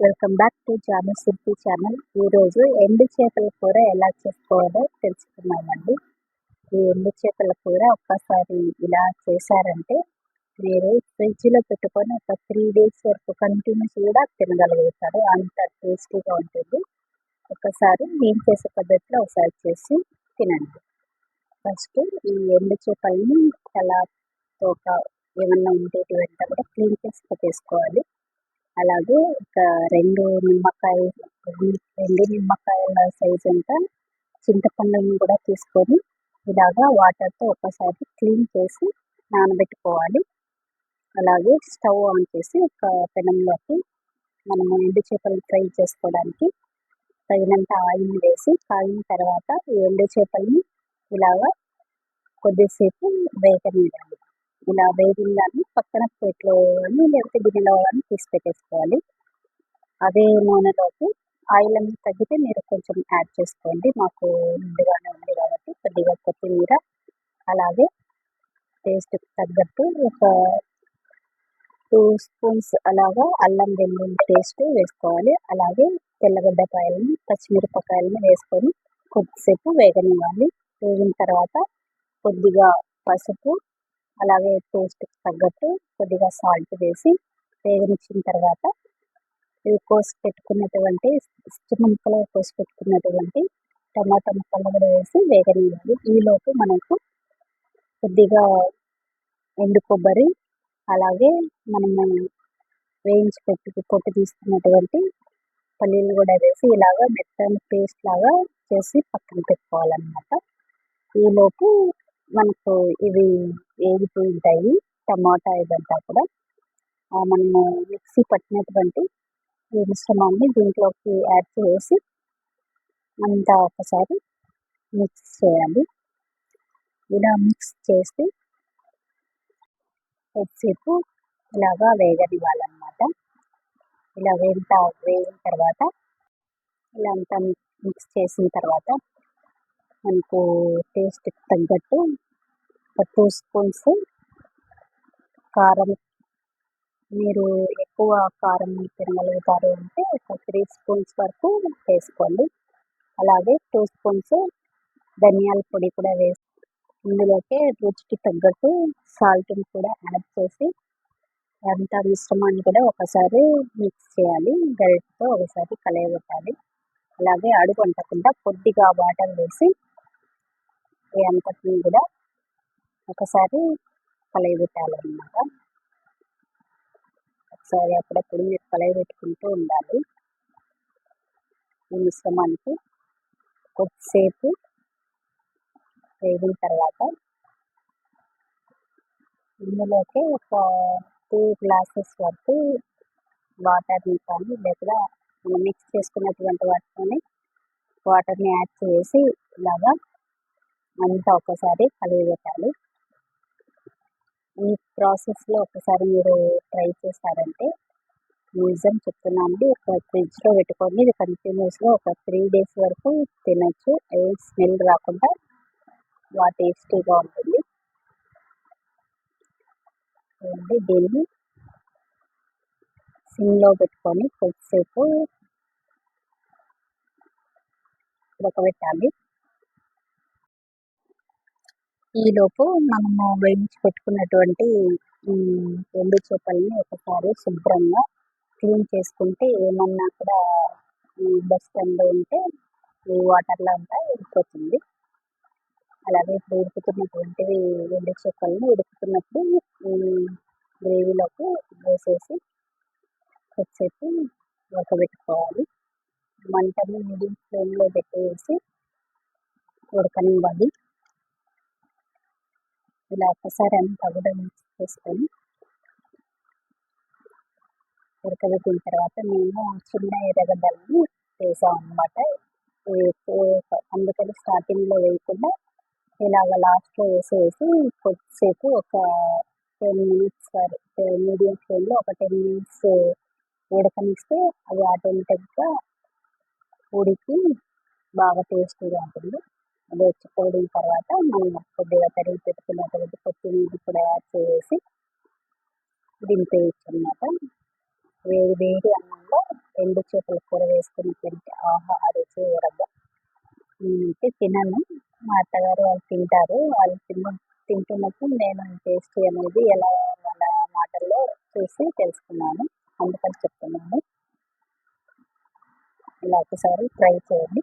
Welcome back to Janu Siddhi channel ఈరోజు ఎండు చేపల కూర ఎలా చేసుకోవాలో తెలుసుకున్నామండి ఈ ఎండు చేపల కూర ఒక్కసారి ఇలా చేశారంటే మీరు ఫ్రిడ్జ్లో పెట్టుకొని ఒక త్రీ డేస్ వరకు కంటిన్యూస్ కూడా తినగలుగుతారు. అంత టేస్టీగా ఉంటుంది. ఒకసారి నేను చేసే పద్ధతిలో ఒకసారి చేసి తినండి. ఫస్ట్ ఈ ఎండు చేపల్ని తల తోక ఏమన్నా ఉండేటివంతా కూడా క్లీన్ చేసి పెట్టేసుకోవాలి. అలాగే ఒక రెండు నిమ్మకాయ రెండు నిమ్మకాయల సైజ్ అంతా చింతపండుని కూడా తీసుకొని ఇలాగా వాటర్తో ఒకసారి క్లీన్ చేసి నానబెట్టుకోవాలి. అలాగే స్టవ్ ఆన్ చేసి ఒక పెనంలోకి మనము ఎండు చేపలు ఫ్రై చేసుకోవడానికి తగినంత ఆయిల్ వేసి కాగిన తర్వాత ఈ ఎండు చేపల్ని ఇలాగా కొద్దిసేపు వేగనివ్వాలి. ఇలా వేగిందని పక్కన ప్లేట్లో కానీ లేకపోతే గిన్నెలో కానీ తీసి పెట్టేసుకోవాలి. అదే నూనెలోకి ఆయిల్ అనేది తగ్గితే మీరు కొంచెం యాడ్ చేసుకోండి. మాకు ముందుగానే ఉంది కాబట్టి కొద్దిగా కొత్తిమీర అలాగే టేస్ట్కి తగ్గట్టు ఒక టూ స్పూన్స్ అలాగా అల్లం వెల్లుల్లి పేస్ట్ వేసుకోవాలి. అలాగే తెల్లగడ్డపాయలని పచ్చిమిరపకాయలను వేసుకొని కొద్దిసేపు వేగనివ్వాలి. వేగిన తర్వాత కొద్దిగా పసుపు అలాగే టేస్ట్కి తగ్గట్టు కొద్దిగా సాల్ట్ వేసి వేగనిచ్చిన తర్వాత ఇవి కోసి పెట్టుకున్నటువంటి చిన్న ముక్కలు కోసి పెట్టుకున్నటువంటి టమాటా ముక్కలు కూడా వేసి వేగనివ్వాలి. ఈలోపు మనకు కొద్దిగా ఎండు కొబ్బరి అలాగే మనము వేయించి పెట్టి పొట్టు తీసుకున్నటువంటి పల్లీలు కూడా వేసి ఇలాగ మెత్తని పేస్ట్ లాగా చేసి పక్కన పెట్టుకోవాలన్నమాట. ఈలోపు మనకు ఇవి వేగిపోయి ఉంటాయి. టమాటా ఇదంతా కూడా. మనము మిక్సీ పట్టినటువంటి ఈ మిశ్రమాన్ని దీంట్లోకి యాడ్ చేసి అంతా ఒకసారి మిక్స్ చేయాలి. ఇలా మిక్స్ చేసి కొద్దిసేపు ఇలాగా వేగనివ్వాలన్నమాట. ఇలా వేగుతా వేగిన తర్వాత ఇలా అంతా మిక్స్ చేసిన తర్వాత మనకు టేస్ట్కి తగ్గట్టు ఒక టూ స్పూన్స్ కారం. మీరు ఎక్కువ కారం తినగలుగుతారు అంటే ఒక త్రీ స్పూన్స్ వరకు వేసుకోండి. అలాగే టూ స్పూన్స్ ధనియాల పొడి కూడా వేసి ఇందులోకి రుచికి తగ్గట్టు సాల్ట్ని కూడా యాడ్ చేసి అంతా మిశ్రమాన్ని కూడా ఒకసారి మిక్స్ చేయాలి. గరిటతో ఒకసారి కలయగొట్టాలి. అలాగే అడుగు అంటకుండా కొద్దిగా వాటర్ వేసి అంతటిని కూడా ఒకసారి కలయబెట్టాలన్నమాట ఒకసారి అప్పుడప్పుడు మీరు కలయబెట్టుకుంటూ ఉండాలి. ఈ మిశ్రమానికి కొద్దిసేపు వేగిన తర్వాత ఇందులోకి ఒక టూ గ్లాసెస్ వరకు వాటర్ని కానీ లేదా మనం మిక్స్ చేసుకున్నటువంటి వాటితోని వాటర్ని యాడ్ చేసి ఇలాగా అంతా ఒకసారి కలిగిపెట్టాలి ఈ ప్రాసెస్లో ఒకసారి మీరు ట్రై చేశారంటే నిజం చెప్తున్నాను ఒక ఫ్రిడ్జ్లో పెట్టుకొని ఇది కంటిన్యూస్గా ఒక త్రీ డేస్ వరకు తినచ్చు. ఏ స్మెల్ రాకుండా బాగా టేస్టీగా ఉంటుంది. చూడండి దీన్ని సిమ్లో పెట్టుకొని కొద్దిసేపు ఉడకబెట్టాలి. ఈలోపు మనము వేయించి పెట్టుకున్నటువంటి ఎండు చేపల్ని ఒకసారి శుభ్రంగా క్లీన్ చేసుకుంటే ఏమన్నా కూడా డస్ట్ అండ్ ఉంటే ఈ వాటర్లో అంతా వెళ్ళిపోతుంది అలాగే ఇప్పుడు ఉడుకుతున్నటువంటివి ఎండు చేపల్ని ఉడుకుతున్నప్పుడు గ్రేవీలోకి వేసేసి కొద్దిసేపు ఉడకబెట్టుకోవాలి. మంటని మీడియం ఫ్లేమ్లో పెట్టేసి ఉడకనివ్వాలి. ఇలా ఒకసారి అంతా కూడా మిక్స్ చేసుకొని ఉడకబెట్టిన తర్వాత మేము చిన్న ఎర్రగడ్డలని వేసాం అనమాట అందుకని స్టార్టింగ్లో వేయకుండా ఇలాగ లాస్ట్లో వేసేసి కొద్దిసేపు ఒక టెన్ మినిట్స్ వరకు మీడియం ఫ్లేమ్లో ఒక టెన్ మినిట్స్ ఉడకనిస్తే అది ఆటోమేటిక్గా ఉడికి బాగా టేస్టీగా ఉంటుంది. అది వచ్చి పోడిన తర్వాత మనం కొద్దిగా తరిగి పెట్టుకున్నటువంటి కొత్తిమీర కూడా యాడ్ చేసి దింపేయచ్చు అనమాట వేడి వేడి అన్నంలో చేపల కూర వేసుకుని తింటే ఆహా రుచి వేరబ్బా నేనైతే తినను. మా అత్తగారు వాళ్ళు తింటారు. వాళ్ళు తిన్న తింటున్నప్పుడు నేను టేస్ట్ అనేది ఎలా వాళ్ళ మాటల్లో చూసి తెలుసుకున్నాను. అందుకని చెప్తున్నాను. ఇలా ఒకసారి ట్రై చేయండి.